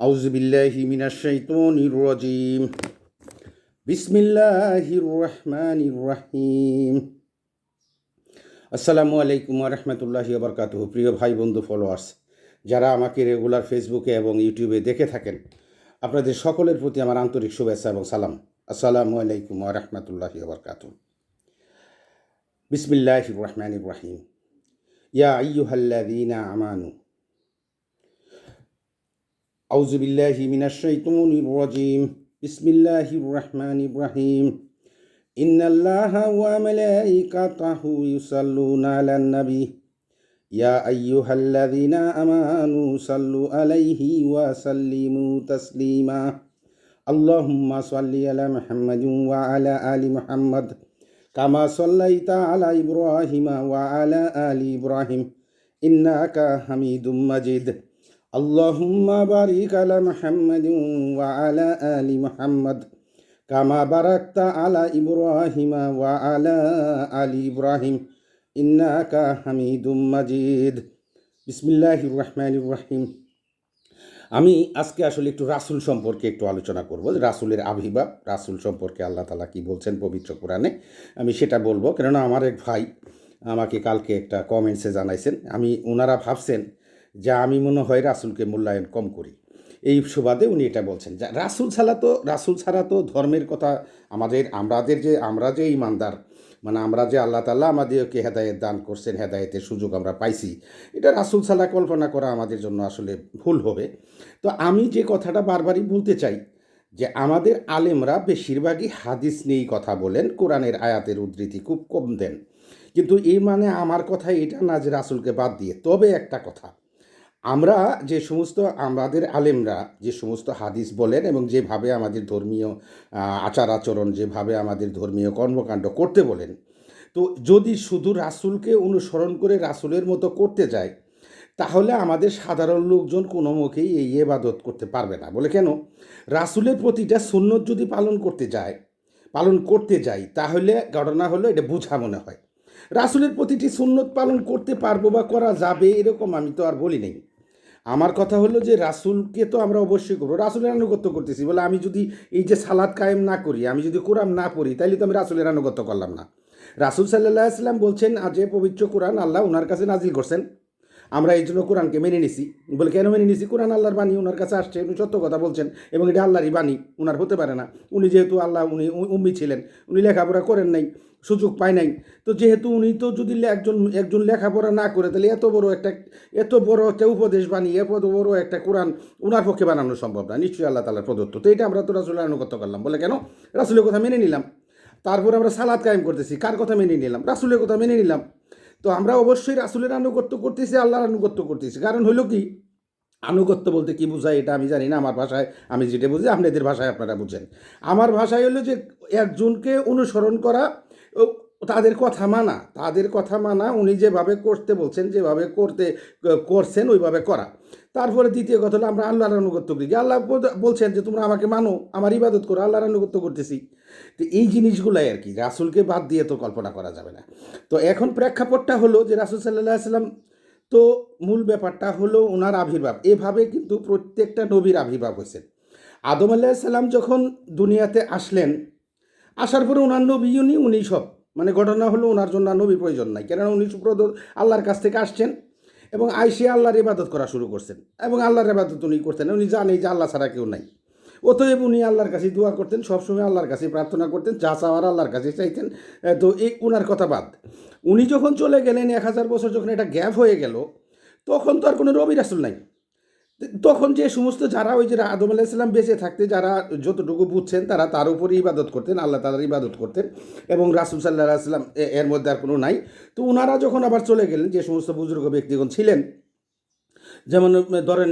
আউজবিল্লাহি মিনাশাইতুনির রাজিম। বিসমিল্লাহির রহমান রহিম। আসসালামু আলাইকুম রহমতুল্লাহি বরকাতুহ। প্রিয় ভাই, বন্ধু ফলোয়ার্স যারা আমাকে রেগুলার ফেসবুকে এবং ইউটিউবে দেখে থাকেন, আপনাদের সকলের প্রতি আমার আন্তরিক শুভেচ্ছা এবং সালাম। আসসালামু আলাইকুম রহমতুল্লাহি বরকাতুহ। বিসমিল্লাহির রহমানির রহিম। ইয়া আইয়ুহাল্লাদিনা আমানু আউজুবিল্লাহি মিনাশাইতুন রাজিম। বিসমিল্লাহির রহমানির রহিম। ইন্নাল্লাহা ওয়া মালাইকাতাহু ইউসাল্লুনা আলান নবী। ইয়া আইয়ুহাল্লাযীনা আমানু সাল্লু আলাইহি ওয়া সাল্লিমু তাসলিমা। আল্লাহুম্মা সাল্লি আলা মুহাম্মাদিন ওয়া আলা আলি মুহাম্মাদ। কামা সাল্লাইতা আলা ইব্রাহিমা ওয়া আলা আলি ইব্রাহিম। ইন্নাকা হামিদুম মাজিদ। اللهم بارك على محمد وعلى آل محمد كما باركت على إبراهيم وعلى آل إبراهيم إنك حميد مجيد بسم الله الرحمن الرحيم আমি আজকে আসলে একটু রাসুল সম্পর্কে একটু আলোচনা করব যে রাসুলের আবির্ভাব রাসুল সম্পর্কে আল্লাহ তালা কি বলছেন পবিত্র কোরআনে আমি সেটা বলবো কেননা আমার এক ভাই আমাকে কালকে একটা কমেন্টসে জানাইছেন আমি ওনারা ভাবছেন যা আমি মনে হয় রাসুলকে মূল্যায়ন কম করি। এই সুবাদে উনি এটা বলছেন যা, রাসুল ছাড়া তো, রাসুল ছাড়া তো ধর্মের কথা আমাদের আমাদের যে, আমরা যে ইমানদার মানে আমরা যে আল্লাহ তাল্লাহ আমাদেরকে হেদায়েত দান করছেন, হেদায়েতের সুযোগ আমরা পাইছি, এটা রাসুল ছাড়া কল্পনা করা আমাদের জন্য আসলে ভুল হবে। তো আমি যে কথাটা বারবারই বলতে চাই যে, আমাদের আলেমরা বেশিরভাগই হাদিস নিয়েই কথা বলেন, কোরআনের আয়াতের উদ্ধৃতি খুব কম দেন। কিন্তু এই মানে আমার কথা এটা না যে রাসুলকে বাদ দিয়ে, তবে একটা কথা। আমরা যে সমস্ত আমাদের আলেমরা, যে সমস্ত হাদিস বলেন এবং যেভাবে আমাদের ধর্মীয় আচার আচরণ, যেভাবে আমাদের ধর্মীয় কর্মকাণ্ড করতে বলেন, তো যদি শুধু রাসুলকে অনুসরণ করে রাসুলের মতো করতে যায়, তাহলে আমাদের সাধারণ লোকজন কোনো মুখেই এই এবাদত করতে পারবে না। বলে কেন? রাসুলের প্রতিটা সুন্নত যদি পালন করতে যায়, পালন করতে যাই, তাহলে ঘটনা হলো এটা বোঝা মনে হয়। রাসুলের প্রতিটি সুন্নত পালন করতে পারব বা করা যাবে এরকম আমি তো আর বলি নেই। আমার কথা হলো যে রাসুলকে তো আমরা অবশ্যই করব। রাসুলের আনুগত্য করতেছি। বলে আমি যদি এই যে সালাদ কায়েম না করি, আমি যদি কোরআন না পড়ি তাহলে তো আমি রাসুলের আনুগত্য করলাম না। রাসুল সাল্লাহ আসলাম বলছেন আজে পবিত্র কোরআন আল্লাহ ওনার কাছে নাজিল করছেন, আমরা এই জন্য কোরআনকে মেনে নিছি। বলে, কেন মেনে নিছি? কোরআন আল্লাহর বাণী ওনার কাছে আসছে, উনি সত্য কথা বলছেন এবং এটা আল্লাহরই বাণী ওনার হতে পারে না। উনি যেহেতু আল্লাহ, উনি উম্মি ছিলেন, উনি লেখাপড়া করেন নাই সুযোগ পায় নাই। তো যেহেতু উনি তো যদি একজন একজন লেখাপড়া না করে, তাহলে এত বড় একটা, এত বড় একটা উপদেশ বানিয়ে, এত বড় একটা কোরআন ওনার পক্ষে বানানো সম্ভব না। নিশ্চয়ই আল্লাহ তালার প্রদত্ত। তো এটা আমরা তো রাসুলের আনুগত্য করলাম। বলে কেন? রাসুলের কথা মেনে নিলাম। তারপর আমরা সালাদ কায়েম করতেছি। কার কথা মেনে নিলাম? রাসুলের কথা মেনে নিলাম। তো আমরা অবশ্যই রাসুলের আনুগত্য করতেছি, আল্লাহর আনুগত্য করতেছি। কারণ হলো কি? আনুগত্য বলতে কি বোঝায় এটা আমি জানি না। আমার ভাষায় আমি যেটা বুঝি, আপনাদের ভাষায় আপনারা বুঝেন। আমার ভাষায় হলো যে একজনকে অনুসরণ করা তাদের কথা মানা, তাদের কথা মানা, উনি যেভাবে করতে বলছেন, যেভাবে করতে করছেন, ওইভাবে করা। তারপরে দ্বিতীয় কথা হলো, আমরা আল্লাহর আনুগত্য করি। আল্লাহ বলছেন যে, তোমরা আমাকে মানো, আমার ইবাদত করো, আল্লাহর আনুগত্য করতেছি। তো এই জিনিসগুলাই আর কি, রাসুলকে বাদ দিয়ে তো কল্পনা করা যাবে না। তো এখন প্রেক্ষাপটটা হলো যে, রাসুল সাল্লাহ সাল্লাম তো মূল ব্যাপারটা হলো ওনার আবির্ভাব। এভাবে কিন্তু প্রত্যেকটা নবীর আবির্ভাব হয়েছে। আদম আল্লাহ সাল্লাম যখন দুনিয়াতে আসলেন আসার পরে ওনার নবী উনি উনি সব। মানে ঘটনা হলো ওনার জন্য নবী প্রয়োজন নাই। কেননা উনি সুপ্রদ আল্লাহর কাছ থেকে আসছেন এবং আইসে আল্লাহর ইবাদত করা শুরু করছেন। এবং আল্লাহর ইবাদত উনি করতেন উনি জানেন যে আল্লাহ ছাড়া কেউ নাই। অতএব উনি আল্লাহর কাছে দোয়া করতেন, সবসময় আল্লাহর কাছে প্রার্থনা করতেন, যা চাওয়ার আল্লাহর কাছে চাইতেন। তো এই ওনার কথা বাদ। উনি যখন চলে গেলেন, এক হাজার বছর যখন এটা গ্যাপ হয়ে গেল, তখন তো আর কোনো রবি রাসুল নাই। তখন যে সমস্ত যারা ওই যে আদম আলাইসাল্লাম বেঁচে থাকতে, যারা যতটুকু বুঝছেন, তারা তার উপরে ইবাদত করতেন, আল্লাহ তালার ইবাদত করতেন এবং রাসুল সাল্লাহ আসলাম এর মধ্যে আর কোনো নাই। তো ওনারা যখন আবার চলে গেলেন, যে সমস্ত বুজুর্গ ব্যক্তিগণ ছিলেন, যেমন ধরেন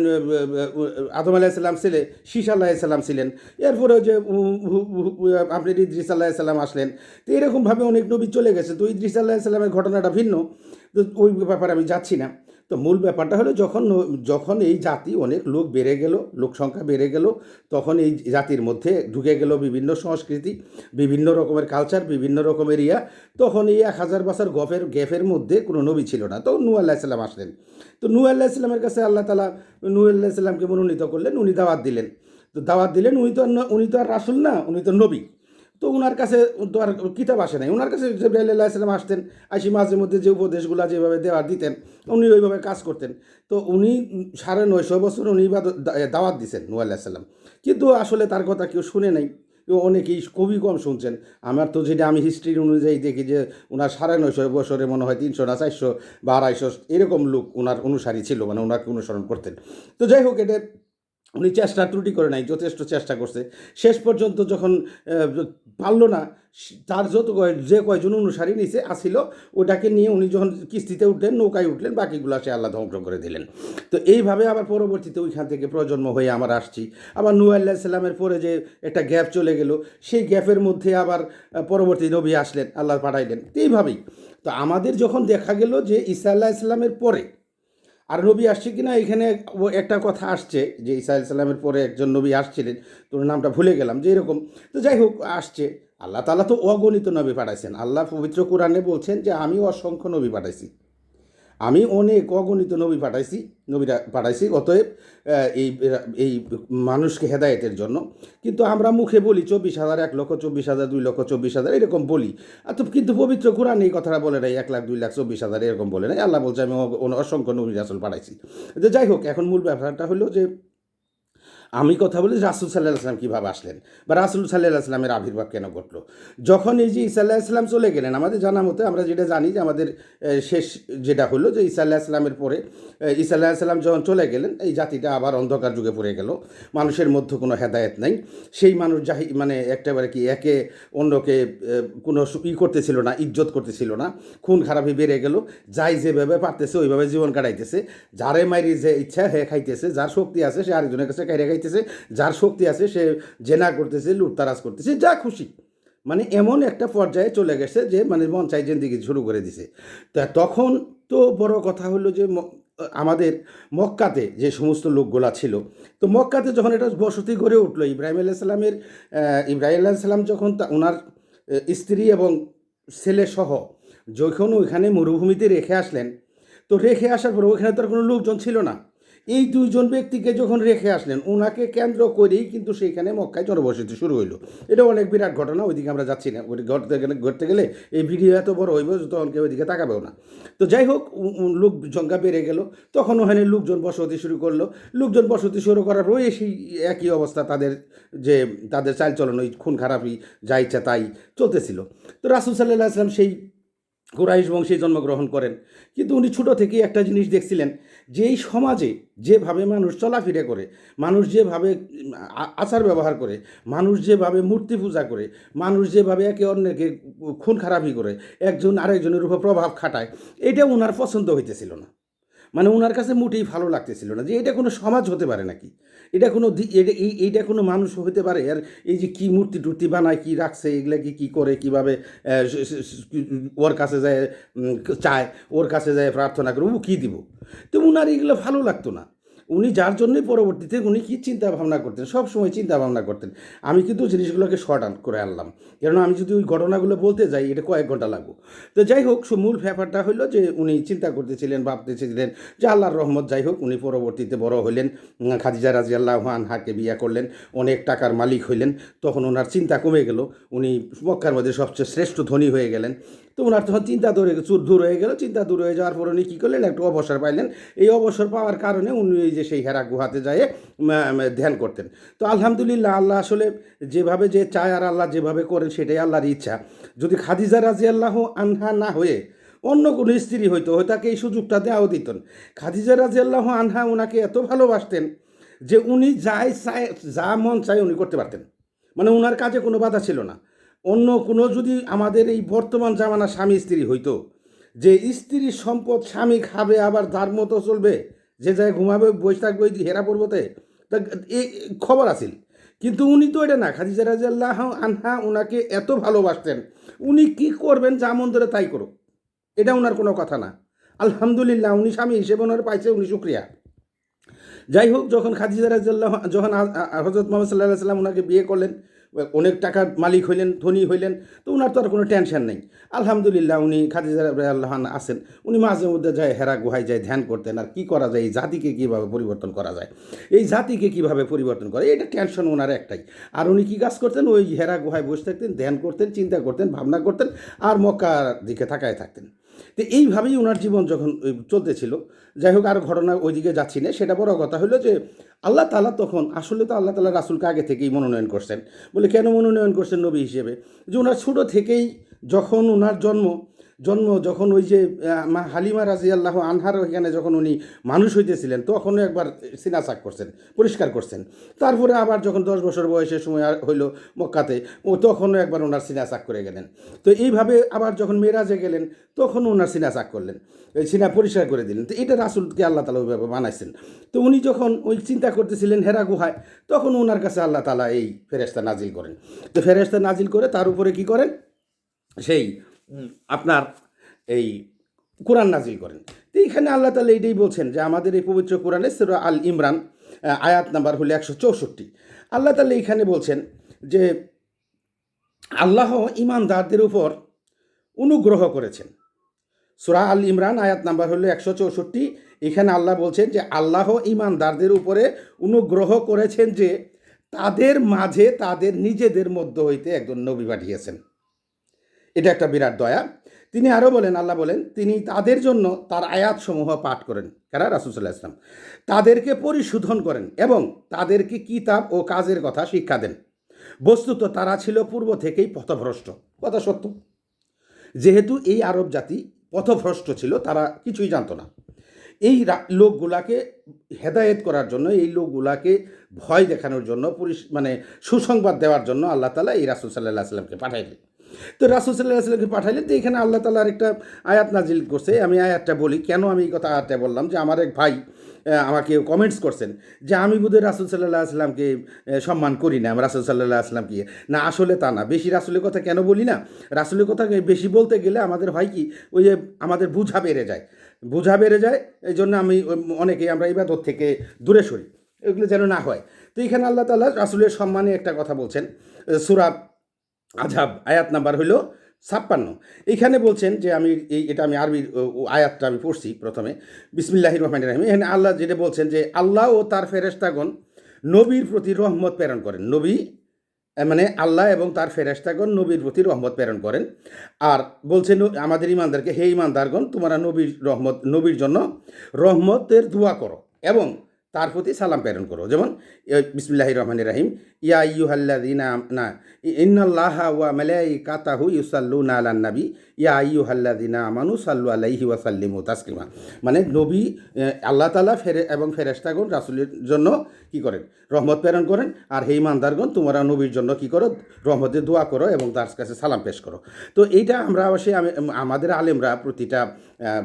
আদম আলাইসাল্লাম ছেলে শীষ আল্লাহিসাল্লাম ছিলেন। এরপরে যে আপনি ইদ্রিস আল্লাহিসাল্লাম আসলেন। তো এরকমভাবে অনেক নবী চলে গেছে। তো ইদ্রিস আল্লাহিসাল্লামের ঘটনাটা ভিন্ন। তো ওই ব্যাপারে আমি যাচ্ছি না। তো মূল ব্যাপারটা হলো যখন যখন এই জাতি অনেক লোক বেড়ে গেল লোক সংখ্যা বেড়ে গেল, তখন এই জাতির মধ্যে ঢুকে গেল বিভিন্ন সংস্কৃতি, বিভিন্ন রকমের কালচার বিভিন্ন রকমের ইয়া। তখন এই এক হাজার বছর গফের গ্যাফের মধ্যে কোনো নবী ছিল না। তো নূ আল্লাহ ইসলাম আসলেন। তো নূ আল্লাহ ইসলামের কাছে আল্লাহ তালা নূ আল্লাহ ইসলামকে মনোনীত করলেন, উনি দাওয়াত দিলেন। তো দাওয়াত দিলেন, উনি তো উনি তো আর রাসুল না, উনি তো নবী। তো ওনার কাছে তো আর কিতাব আসে নাই। ওনার কাছে জিব্রাইল আল্লাহ আসতেন আসি মাঝে মধ্যে যে উপদেশগুলো যেভাবে দেওয়ার দিতেন, উনি ওইভাবে কাজ করতেন। তো উনি সাড়ে নয়শো বছর উনি দা- দাওয়াত দিছেন নু আল্লাহ সাল্লাম কিন্তু আসলে তার কথা কেউ শুনে নাই। অনেকেই খুবই কম শুনছেন। আমার তো যেটা আমি হিস্ট্রি অনুযায়ী দেখি যে ওনার সাড়ে নয়শো বছরে মনে হয় তিনশো না চারশো বা আড়াইশো এরকম লোক ওনার অনুসারী ছিল মানে ওনাকে অনুসরণ করতেন। তো যাই হোক, এটা উনি চেষ্টা, ত্রুটি করে নাই, যথেষ্ট চেষ্টা করছে। শেষ পর্যন্ত যখন পারল না তার যত যে কয়জন অনুসারী নিচে আসিল, ওটাকে নিয়ে উনি যখন কিস্তিতে উঠলেন, নৌকায় উঠলেন, বাকিগুলো সে আল্লাহ ধ্বংস করে দিলেন। তো এইভাবে আবার পরবর্তীতে ওইখান থেকে প্রজন্ম হয়ে আমার আসছি। আবার নু আল্লাহ সাল্লামের পরে যে একটা গ্যাপ চলে গেল, সেই গ্যাপের মধ্যে আবার পরবর্তী নবী আসলেন, আল্লাহ পাঠাইলেন। এইভাবেই। তো আমাদের যখন দেখা গেল যে ঈসা আল্লাহ ইসলামের পরে আর নবী আসছে কিনা, এখানে ও একটা কথা আসছে যে ঈসা আলাইসাল্লামের পরে একজন নবী আসছিলেন তোর নামটা ভুলে গেলাম যে এরকম। তো যাই হোক, আসছে। আল্লাহ তালা তো অগণিত নবী পাঠাইছেন। আল্লাহ পবিত্র কোরআনে বলছেন যে, আমি অসংখ্য নবী পাঠাইছি। আমি অনেক অগণিত নবী পাঠাইছি, নবীরা পাঠাইছি, অতএব এই এই মানুষকে হেদায়েতের জন্য। কিন্তু আমরা মুখে বলি চব্বিশ হাজার, এক লক্ষ চব্বিশ হাজার, দুই লক্ষ চব্বিশ হাজার, এরকম বলি। তো কিন্তু পবিত্র কোরআন এই কথাটা বলে নাই, এক লাখ, দুই লাখ, চব্বিশ হাজার, এরকম বলে নাই। আল্লাহ বলছে, আমি অসংখ্য নবী আসল পাঠাইছি। যাই হোক, এখন মূল ব্যাপারটা হলো যে আমি কথা বলি রাসুল সাল্লাহ আসলাম কীভাবে আসলেন বা রাসুল সাল্লাহ আসলামের আবির্ভাব কেন ঘটলো? যখন এই যে ইসা আল্লাহ ইসলাম চলে গেলেন আমাদের জানা মতে আমরা যেটা জানি যে আমাদের শেষ যেটা হলো যে ইসা আল্লাহ ইসলামের পরে আহ, ইসা আল্লাহ ইসলাম যখন চলে গেলেন এই জাতিটা আবার অন্ধকার যুগে পড়ে গেল। মানুষের মধ্যে কোনো হেদায়েত নাই। সেই মানুষ যাহি মানে একটাবারে কি একে অন্যকে কোনো ই করতেছিল না ইজ্জত করতেছিল না। খুন খারাপি বেড়ে গেল। যাই যেভাবে পারতেছে ওইভাবে জীবন কাটাইতেছে। যারে মাইরি যে ইচ্ছা হে খাইতেছে। যার শক্তি আছে সে আরেকজনের কাছে কাইরে খাইতেছে যার শক্তি আছে সে জেনা করতেছে, লুটতারাজ করতেছে, যা খুশি। মানে এমন একটা পর্যায়ে চলে গেছে যে মানে মন চাই জিন্দিগি শুরু করে দিছে। তা তখন তো বড় কথা হলো যে আমাদের মক্কাতে যে সমস্ত লোকগুলা ছিল, তো মক্কাতে যখন এটা বসতি গড়ে উঠল, ইব্রাহিম আলাইসাল্লামের ইব্রাহিম আলাইসাল্লাম যখন তা ওনার স্ত্রী এবং ছেলে সহ যখন ওইখানে মরুভূমিতে রেখে আসলেন, তো রেখে আসার পর ওইখানে তো আর কোনো লোকজন ছিল না। এই দুইজন ব্যক্তিকে যখন রেখে আসলেন ওনাকে কেন্দ্র করেই কিন্তু সেইখানে মক্কায় জনবসতি শুরু হইল। এটা অনেক বিরাট ঘটনা, ওইদিকে আমরা যাচ্ছি না। ঘটতে গেলে ঘটতে গেলে এই ভিডিও এত বড় হইব, তখন কেউ ওইদিকে তাকাবেও না। তো যাই হোক লোক সংখ্যা বেড়ে গেল। তখন ওখানে লোকজন বসতি শুরু করল। লোকজন বসতি শুরু করার পর সেই একই অবস্থা তাদের যে, তাদের চালচলন, ওই খুন খারাপই যা ইচ্ছা তাই চলতেছিল। তো রাসুল সাল্লাহ আসলাম সেই কুরাইশ বংশে জন্মগ্রহণ করেন। কিন্তু উনি ছোটো থেকেই একটা জিনিস দেখছিলেন। যে এই সমাজে যেভাবে মানুষ চলাফিরে করে, মানুষ যেভাবে আচার ব্যবহার করে, মানুষ যেভাবে মূর্তি পূজা করে, মানুষ যেভাবে একে অন্যকে খুন খারাপি করে, একজন আরেকজনের উপর প্রভাব খাটায়, এটা ওনার পছন্দ হইতেছিল না। মানে ওনার কাছে মোটেই ভালো লাগতেছিল না যে এটা কোনো সমাজ হতে পারে নাকি? এটা কোনো এটা, এই, এইটা কোনো মানুষ হতে পারে? আর এই যে কী মূর্তি টুর্তি বানায়, কী রাখছে, এগুলা কি, কী করে, কীভাবে ওর কাছে যায় চায়, ওর কাছে যায়, প্রার্থনা করে, ও কী দিব? তো ওনার এগুলো ভালো লাগতো না। উনি যার জন্যই পরবর্তীতে উনি কি চিন্তা ভাবনা করতেন, সব সময় চিন্তা ভাবনা করতেন। আমি কিন্তু জিনিসগুলোকে শর্ট আউট করে আনলাম। কেননা আমি যদি ওই ঘটনাগুলো বলতে যাই, এটা কয়েক ঘণ্টা লাগবো। তো যাই হোক মূল ব্যাপারটা হলো যে উনি চিন্তা করতেছিলেন, ভাবতেছিলেন যে আল্লাহর রহমত, যাই হোক, উনি পরবর্তীতে বড় হলেন খাদিজা রাজি আল্লাহ আনহাকে বিয়া করলেন, অনেক টাকার মালিক হইলেন তখন ওনার চিন্তা কমে গেল। উনি মক্কার মধ্যে সবচেয়ে শ্রেষ্ঠ ধনী হয়ে গেলেন। তো ওনার তখন চিন্তা দূরে চুর দূর হয়ে গেল, চিন্তা দূর হয়ে যাওয়ার পর উনি কী করলেন, একটু অবসর পাইলেন। এই অবসর পাওয়ার কারণে উনি যে সেই হেরা গুহাতে যায় ধ্যান করতেন। তো আলহামদুলিল্লাহ আল্লাহ আসলে যেভাবে যে চায় আর আল্লাহ যেভাবে করেন সেটাই আল্লাহর ইচ্ছা। যদি খাদিজা রাজি আল্লাহ আনহা না হয়ে অন্য কোনো স্ত্রী হইতো তাকে এই সুযোগটা দেওয়াও দিতেন। খাদিজা রাজি আল্লাহ আনহা ওনাকে এত ভালোবাসতেন যে উনি যাই চায়, যা মন চায় উনি করতে পারতেন। মানে ওনার কাজে কোনো বাধা ছিল না। অন্য কোনো যদি আমাদের এই বর্তমান জামানা স্বামী স্ত্রী হইতো, যে স্ত্রীর সম্পদ স্বামী খাবে, আবার তার মতো চলবে, যে যায় ঘুমাবে, বসে থাকবে, ওই হেরা পর্বতে, তা এই খবর আছিল। কিন্তু উনি তো এটা না, খাদিজা রাজিয়াল্লাহ আনহা ওনাকে এত ভালোবাসতেন, উনি কি করবেন, যা মন ধরে তাই করুক, এটা ওনার কোনো কথা না। আলহামদুলিল্লাহ, উনি স্বামী হিসেবে ওনার পাইছে, উনি শুক্রিয়া যাই হোক, যখন খাদিজা রাজিয়াল্লাহ যখন হজরত মোহাম্মদ সাল্লাহ সাল্লাম ওনাকে বিয়ে করলেন অনেক টাকার মালিক হইলেন, ধনী হইলেন, তো ওনার তো আর কোনো টেনশন নেই। আলহামদুলিল্লাহ উনি খাদিজা আল্লাহ আছেন। উনি মাঝে মধ্যে যায় হেরা গুহায় যায় ধ্যান করতেন, আর কী করা যায়, এই জাতিকে কীভাবে পরিবর্তন করা যায়, এই জাতিকে কীভাবে পরিবর্তন করে এটা টেনশন ওনার একটাই। আর উনি কী কাজ করতেন? ওই হেরা গুহায় বসে থাকতেন, ধ্যান করতেন, চিন্তা করতেন, ভাবনা করতেন, আর মক্কার দিকে তাকায় থাকতেন। তো এইভাবেই ওনার জীবন যখন চলতেছিল, যাই হোক আর ঘটনা ওইদিকে যাচ্ছি না, সেটা বড় কথা হলো যে আল্লাহ তালা তখন, আসলে তো আল্লাহ তালা রাসুলকে আগে থেকেই মনোনয়ন করছেন। বলে, কেন মনোনয়ন করছেন নবী হিসেবে? যে ওনার ছোটো থেকেই যখন ওনার জন্ম জন্ম যখন ওই যে মা হালিমা রাজি আল্লাহ আনহার ওইখানে যখন উনি মানুষ হইতেছিলেন, তখনও একবার সিনাসাক করছেন, পরিষ্কার করছেন। তারপরে আবার যখন দশ বছর বয়সের সময় হইল মক্কাতে, ও তখনও একবার ওনার সিনাসাক করে গেলেন। তো এইভাবে আবার যখন মেয়েরাজে গেলেন, তখনও ওনার সিনাসাক করলেন। ওই সিনা পরিষ্কার করে দিলেন। তো এটা রাসুলকে আল্লাহ তালা ওইভাবে বানাইছেন। তো উনি যখন ওই চিন্তা করতেছিলেন হেরা গুহায়, তখন ওনার কাছে আল্লাহ তালা এই ফেরেস্তা নাজিল করেন। তো ফেরেস্তা নাজিল করে তার উপরে কি করেন? সেই আপনার এই কোরআন নাজিল করেন। তো এইখানে আল্লাহ তালা এইটাই বলছেন যে আমাদের এই পবিত্র কোরআনে সুরা আল ইমরান আয়াত নাম্বার হলো একশো চৌষট্টি। আল্লাহ তালা এইখানে বলছেন যে আল্লাহ ইমানদারদের উপর অনুগ্রহ করেছেন। সুরা আল ইমরান, আয়াত নাম্বার হলো একশো চৌষট্টি। এখানে আল্লাহ বলছেন যে আল্লাহ ইমানদারদের উপরে অনুগ্রহ করেছেন যে তাদের মাঝে তাদের নিজেদের মধ্য হইতে একজন নবী পাঠিয়েছেন। এটা একটা বিরাট দয়া। তিনি আরও বলেন, আল্লাহ বলেন, তিনি তাদের জন্য তার আয়াতসমূহ পাঠ করেন। কারা? রাসুসাল্লাহ ইসলাম তাদেরকে পরিশোধন করেন এবং তাদেরকে কিতাব ও কাজের কথা শিক্ষা দেন। বস্তুত তারা ছিল পূর্ব থেকেই পথভ্রষ্ট। কথা সত্য। যেহেতু এই আরব জাতি পথভ্রষ্ট ছিল, তারা কিছুই জানতো না। এই লোকগুলাকে হেদায়েত করার জন্য, এই লোকগুলাকে ভয় দেখানোর জন্য, পুলিশ মানে সুসংবাদ দেওয়ার জন্য আল্লাহ তালা এই রাসুল সাল্লাহ সাল্লামকে পাঠাইলেন। তো রাসুল সাল্লাহ সাল্লামকে পাঠাইলেন, তো এখানে আল্লাহ তালার একটা আয়াত নাজিল করছে। আমি আয়াতটা বলি, কেন আমি এই কথা আয়াতটা বললাম? যে আমার এক ভাই আমাকে কমেন্টস করছেন যে আমি বোধহয় রাসুল সাল্লাহ আসলামকে সম্মান করি না রাসুল সাল্লাহ আসলামকে না, আসলে তা না। বেশি রাসুলের কথা কেন বলি না? রাসুলের কথা বেশি বলতে গেলে আমাদের হয় কি, ওই যে আমাদের বুঝা বেড়ে যায়। বোঝা বেড়ে যায় এই জন্য আমি অনেকেই আমরা ইবাদত থেকে দূরে সরি। এগুলো যেন না হয়। তো এখানে আল্লাহ তাল্লাহ রাসুলের সম্মানে একটা কথা বলছেন। সুরা আজাব আয়াত নাম্বার হইল ছাপ্পান্ন। এইখানে বলছেন যে আমি এই এটা আমি আরবির আয়াতটা আমি পড়ছি প্রথমে। বিসমিল্লাহির রহমান রাহিম। এখানে আল্লাহ যেটা বলছেন যে আল্লাহ ও তার ফেরেস্তাগণ নবীর প্রতি রহমত প্রেরণ করেন। নবী মানে আল্লাহ এবং তার ফেরেস্তাগণ নবীর প্রতি রহমত প্রেরণ করেন। আর বলছেন আমাদের ইমানদারকে হে ইমানদারগণ তোমরা নবীর রহমত নবীর জন্য রহমতের দোয়া করো। এবং তার প্রতি সালাম প্রেরণ করো। যেমন বিসমিল্লাহ রহমান রাহিম, ইয়া ইউহাল্লাদিনা না ইন্নাল্লাহা ওয়া মালাইকাতাহু ইউসাল্লুনা আলান নবী, ইয়া আইয়ুহাল্লাদিনা আমানু সাল্লু আলাইহি ওয়া সাল্লিমু তাসলিমা। মানে নবী আল্লাহ তালা ফেরে, এবং ফেরেশতাগণ রাসুলের জন্য কি করেন? রহমত প্রেরণ করেন। আর হে ইমানদারগণ, তোমরা নবীর জন্য কি করো? রহমতের দোয়া করো এবং তার কাছে সালাম পেশ করো। তো এইটা আমরা অবশ্যই আমি, আমাদের আলেমরা প্রতিটা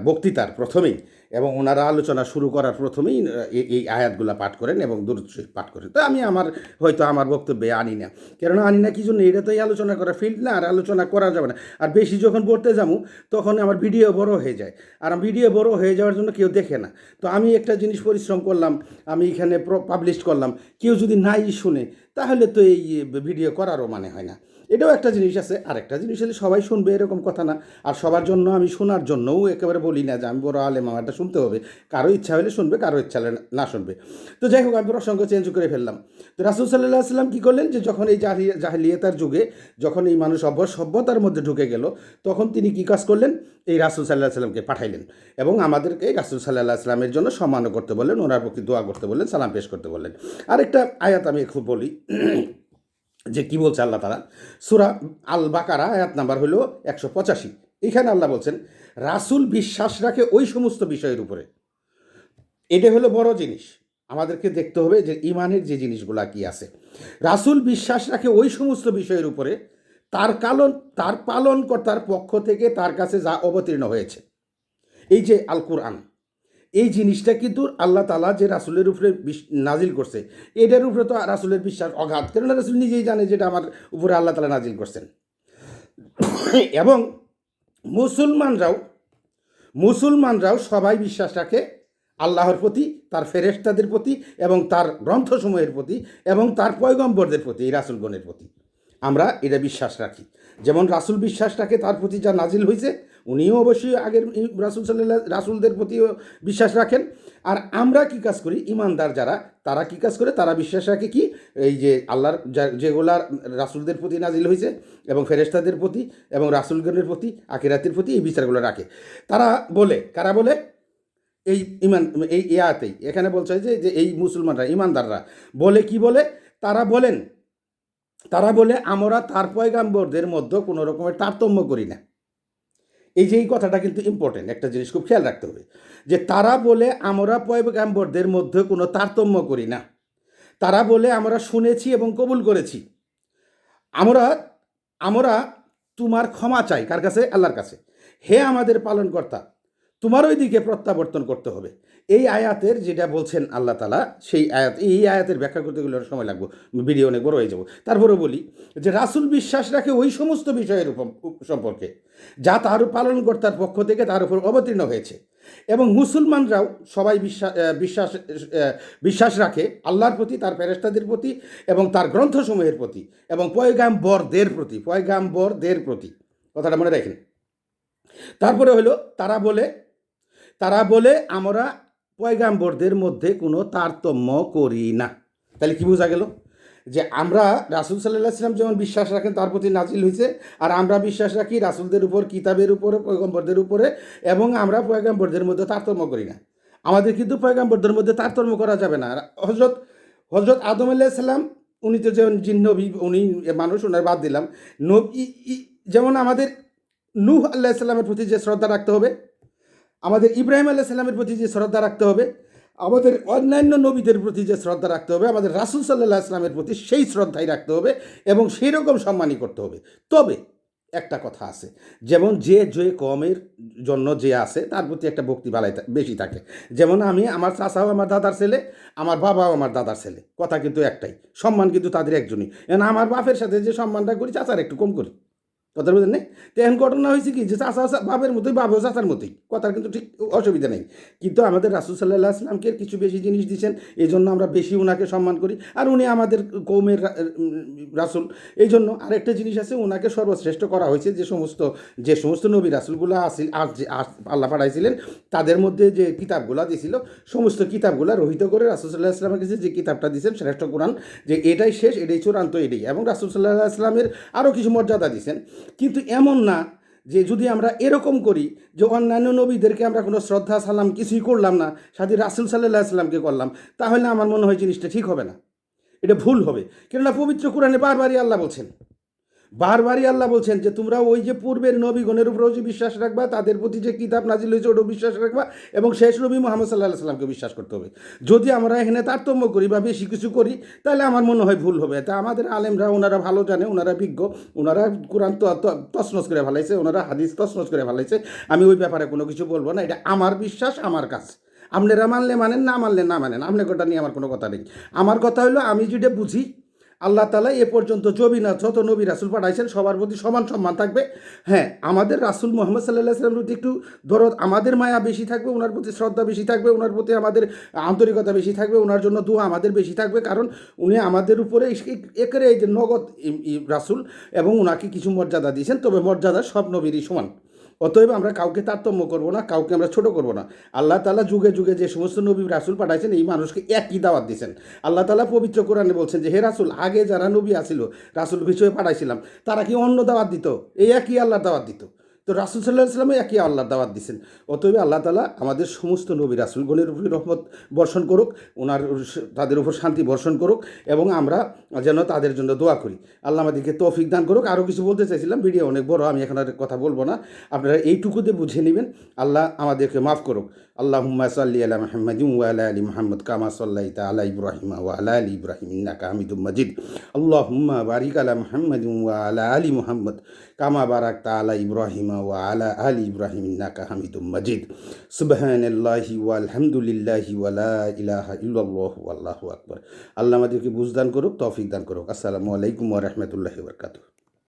বক্তৃতার প্রথমেই এবং ওনারা আলোচনা শুরু করার প্রথমেই এই- আয়াতগুলা পাঠ করেন এবং দূর পাঠ করেন। তো আমি আমার, হয়তো আমার বক্তব্যে আনি না। কেননা আনি না কি জন্য? এটা তো এই আলোচনা করা ফিল্ড না, আর আলোচনা করা যাবে না। আর বেশি যখন পড়তে যাব, তখন আমার ভিডিও বড় হয়ে যায়। আর ভিডিও বড় হয়ে যাওয়ার জন্য কেউ দেখে না। তো আমি একটা জিনিস পরিশ্রম করলাম, আমি এখানে পাবলিশ করলাম। কেউ যদি নাই শুনে, তাহলে তো এই ভিডিও করারও মানে হয় না। এটাও একটা জিনিস আছে আর একটা জিনিস হলে সবাই শুনবে এরকম কথা না। আর সবার জন্য আমি শোনার জন্যও একেবারে বলি না যে আমি বড় আলেম আমারটা শুনতে হবে। কারও ইচ্ছা হলে শুনবে, কারও ইচ্ছা হলে না শুনবে। তো যাই হোক, আমি প্রসঙ্গ চেঞ্জ করে ফেললাম। তো রাসুল সাল্লাহ আসলাম কী করলেন? যে যখন এই জাহি- জাহিলিয়াতার যুগে যখন এই মানুষ অভ্য, সভ্যতার মধ্যে ঢুকে গেল, তখন তিনি কী কাজ করলেন? এই রাসুল সাল্লাহ সাল্লামকে পাঠাইলেন এবং আমাদেরকে রাসুল সাল্লাহ আসলামের জন্য সম্মান করতে বললেন, ওনার প্রতি দোয়া করতে বললেন, সালাম পেশ করতে বললেন। আরেকটা আয়াত আমি খুব বলি। যে কি বলছে আল্লাহ তারা সুরা আল বাকারা আয়াত নাম্বার হলো একশো পঁচাশি। এখানে আল্লাহ বলছেন, রাসুল বিশ্বাস রাখে ওই সমস্ত বিষয়ের উপরে। এটা হলো বড় জিনিস। আমাদেরকে দেখতে হবে যে ইমানের যে জিনিসগুলা কি আছে। রাসুল বিশ্বাস রাখে ওই সমস্ত বিষয়ের উপরে, তার কালন, তার পালনকর্তার পক্ষ থেকে তার কাছে যা অবতীর্ণ হয়েছে। এই যে আল কোরআন এই জিনিসটা কিন্তু আল্লাহ তালা যে রাসুলের উপরে নাজিল করছে, এটার উপরে তো রাসুলের বিশ্বাস অগাধ কেননা রাসুল নিজেই জানে যেটা আমার উপরে আল্লাহ তালা নাজিল করছেন। এবং মুসলমানরাও মুসলমানরাও সবাই বিশ্বাস রাখে আল্লাহর প্রতি, তার ফেরেস্তাদের প্রতি এবং তার গ্রন্থসমূহের প্রতি এবং তার পয়গম্বরদের প্রতি, এই রাসুলগণের প্রতি। আমরা এটা বিশ্বাস রাখি। যেমন রাসুল বিশ্বাস রাখে তার প্রতি যা নাজিল হয়েছে উনিও অবশ্যই আগের রাসুল সাল্লাহ রাসুলদের প্রতিও বিশ্বাস রাখেন। আর আমরা কি কাজ করি? ইমানদার যারা, তারা কি কাজ করে? তারা বিশ্বাস রাখে কি? এই যে আল্লাহর যেগুলার রাসুলদের প্রতি নাজিল হয়েছে এবং ফেরেশতাদের প্রতি এবং রাসুলগণের প্রতি, আখিরাতের প্রতি এই বিচারগুলো রাখে। তারা বলে, কারা বলে? এই ইমান, এই ইয়াতেই। এখানে বলছে যে যে এই মুসলমানরা, ইমানদাররা বলে কি বলে? তারা বলেন, তারা বলে, আমরা তার পয়গাম্বরদের মধ্যে কোনো রকমের তারতম্য করি না। এই যে এই কথাটা কিন্তু ইম্পর্টেন্ট একটা জিনিস খুব খেয়াল রাখতে হবে, যে তারা বলে আমরা পয়গাম্বরদের মধ্যে কোনো তারতম্য করি না। তারা বলে আমরা শুনেছি এবং কবুল করেছি। আমরা আমরা তোমার ক্ষমা চাই, কার কাছে? আল্লাহর কাছে। হে আমাদের পালনকর্তা, তোমার ওই দিকে প্রত্যাবর্তন করতে হবে। এই আয়াতের যেটা বলছেন আল্লাহ তালা সেই আয়াত এই আয়াতের ব্যাখ্যা করতে গেলে সময় লাগবো। ভিডিও অনেক বড় হয়ে যাব। তারপরে বলি যে, রাসুল বিশ্বাস রাখে ওই সমস্ত বিষয়ের সম্পর্কে। যা তার পালনকর্তার পক্ষ থেকে তার উপর অবতীর্ণ হয়েছে। এবং মুসলমানরাও সবাই বিশ্বাস বিশ্বাস বিশ্বাস রাখে আল্লাহর প্রতি, তার ফেরেস্তাদের প্রতি এবং তার গ্রন্থসমূহের প্রতি এবং পয়গাম্বরদের প্রতি পয়গাম্বরদের প্রতি। কথাটা মনে রাখেন। তারপরে হলো, তারা বলে তারা বলে, আমরা পয়গাম্বরদের মধ্যে কোনো তারতম্য করি না। তাহলে কি বোঝা গেল? যে আমরা রাসুল সাল্লাহ সাল্লাম যেমন বিশ্বাস রাখেন, তার প্রতি নাজিল হয়েছে আর আমরা বিশ্বাস রাখি রাসুলদের উপর, কিতাবের উপরে, পয়গম্বরদের উপরে, এবং আমরা পয়গাম্বরদের মধ্যে তারতম্য করি না। আমাদের কিন্তু পয়গাম্বরদের মধ্যে তারতম্য করা যাবে না। হজরত হজরত আদম আলাইসাল্লাম উনি তো যেমন জিন নবী, উনি মানুষ ওনার বাদ দিলাম। নবী যেমন আমাদের নূহ আল্লাহ সাল্লামের প্রতি যে শ্রদ্ধা রাখতে হবে আমাদের ইব্রাহিম আল্লাহ সাল্লামের প্রতি যে শ্রদ্ধা রাখতে হবে, আমাদের অন্যান্য নবীদের প্রতি যে শ্রদ্ধা রাখতে হবে, আমাদের রাসুল সাল্লাহ আসলামের প্রতি সেই শ্রদ্ধাই রাখতে হবে এবং সেই রকম সম্মানই করতে হবে। তবে একটা কথা আছে, যেমন যে যে কমের জন্য যে আছে, তার প্রতি একটা ভক্তি বালাই বেশি থাকে। যেমন আমি, আমার চাচাও আমার দাদার ছেলে, আমার বাবাও আমার দাদার ছেলে। কথা কিন্তু একটাই, সম্মান কিন্তু তাদের একজনই। আমার বাপের সাথে যে সম্মানটা করি, চাচার একটু কম করি। কথা বুঝলেন নেই। তো এখন ঘটনা হয়েছে কি যে চাচা চা- বাপের মতোই বাবাও চাচার মতোই। কথার কিন্তু ঠিক অসুবিধা নেই। কিন্তু আমাদের রাসুল সাল্লাহ আসলামকে কিছু বেশি জিনিস দিয়েছেন এই জন্য আমরা বেশি ওনাকে সম্মান করি। আর উনি আমাদের কৌমের রাসুল। এই জন্য আরেকটা জিনিস আছে ওনাকে সর্বশ্রেষ্ঠ করা হয়েছে যে সমস্ত যে সমস্ত নবী রাসুলগুলো আসিল আল্লাহ পাঠাইছিলেন, তাদের মধ্যে যে কিতাবগুলো দিয়েছিল সমস্ত কিতাবগুলো রহিত করে রাসুল সাল্লাহ আসলামের কাছে যে কিতাবটা দিয়েছেন, শ্রেষ্ঠ কোরআন, যে এটাই শেষ, এটাই চূড়ান্ত, এটাই। এবং রাসুল সাল্লাহ আসলামের আরও কিছু মর্যাদা দিয়েছেন। কিন্তু এমন না যে যদি আমরা এরকম করি যে অন্যান্য নবীদেরকে আমরা কোনো শ্রদ্ধা, সালাম কিছুই করলাম না, সাথে রাসুল সাল্লাহ আসলামকে করলাম, তাহলে আমার মনে হয় জিনিসটা ঠিক হবে না। এটা ভুল হবে। কেননা পবিত্র কোরআনে বারবারই আল্লাহ বলছেন বারবারই আল্লাহ বলছেন যে তোমরা ওই যে পূর্বের নবীগণের উপরেও যে বিশ্বাস রাখবা, তাদের প্রতি যে কিতাব নাজিল হয়েছে ওটাও বিশ্বাস রাখবা এবং শেষ নবী মোহাম্মদ সাল্লাহ সাল্লামকে বিশ্বাস করতে হবে। যদি আমরা এখানে তারতম্য করি বা বেশি কিছু করি, তাহলে আমার মনে হয় ভুল হবে। তা আমাদের আলেমরা, ওনারা ভালো জানে, ওনারা বিজ্ঞ, ওনারা কোরআন তো, তো- করে ভালাইছে ওনারা হাদিস তছনছ করে ভালাইছে আমি ওই ব্যাপারে কোনো কিছু বলব না, এটা আমার বিশ্বাস, আমার কাজ। আপনারা মানলে মানেন, না মানলে না মানেন আপনার কথা নিয়ে আমার কোনো কথা নেই। আমার কথা হলো, আমি যেটা বুঝি আল্লাহ তালা এ পর্যন্ত জবি না যত নবী রাসুল পাঠাইছেন, সবার প্রতি সমান সম্মান থাকবে। হ্যাঁ আমাদের রাসুল মোহাম্মদ সাল্লাহ সাল্লামের প্রতি একটু ধরো আমাদের মায়া বেশি থাকবে ওনার প্রতি শ্রদ্ধা বেশি থাকবে ওনার প্রতি আমাদের আন্তরিকতা বেশি থাকবে ওনার জন্য দোয়া আমাদের বেশি থাকবে, কারণ উনি আমাদের উপরে একেরে এই যে নগদ রাসুল এবং ওনাকে কিছু মর্যাদা দিয়েছেন, তবে মর্যাদা সব নবীরই সমান। অতএব আমরা কাউকে তারতম্য করব না, কাউকে আমরা ছোট করব না। আল্লাহ তালা যুগে যুগে যে সমস্ত নবী রাসুল পাঠাইছেন, এই মানুষকে একই দাওয়াত দিয়েছেন। আল্লাহ তালা পবিত্র কোরআনে বলছেন যে, হে রাসুল, আগে যারা নবী আসিল রাসুল বিষয়ে পাঠাইছিলাম, তারা কি অন্য দাওয়াত দিত? এই একই আল্লাহ দাওয়াত দিত। তো রাসুল সাল্লাহ সাল্লামে একই আল্লাহ দাওয়াত দিচ্ছেন অতএব আল্লাহ তালা আমাদের সমস্ত নবী রাসুলগণের উপর রহমত বর্ষণ করুক ওনার তাদের উপর শান্তি বর্ষণ করুক এবং আমরা যেন তাদের জন্য দোয়া করি। আল্লাহ আমাদেরকে তৌফিক দান করুক। আরও কিছু বলতে চাইছিলাম, ভিডিও অনেক বড়, আমি এখন আর কথা বলব না। আপনারা এইটুকুতে বুঝে নেবেন, আল্লাহ আমাদেরকে মাফ করুক। আল্লাহ সাল্লি আলা মাহমদ ওয়ালা আলী মাহমদ কামা সাল্লাই আলা ইব্রাহিম ওয়ালা আলী ইব্রাহিম ইন্নাকা হামিদুম মজিদ। আল্লাহ বারিক আলা মাহমদ ওয়ালা আলী মোহাম্মদ কামা বারাক তা আলা ইব্রাহিম ওয়ালা আলী ইব্রাহিম ইন্নাকা হামিদুম মজিদ সুবহানাল্লাহি ওয়ালহামদুলিল্লাহি ওয়ালা ইলাহা ইল্লাল্লাহু আল্লাহু আকবার আল্লাহ আমাদেরকে বুঝদান করুক, তৌফিক দান করুক। আসসালামু আলাইকুম ওয়া রাহমাতুল্লাহি ওয়া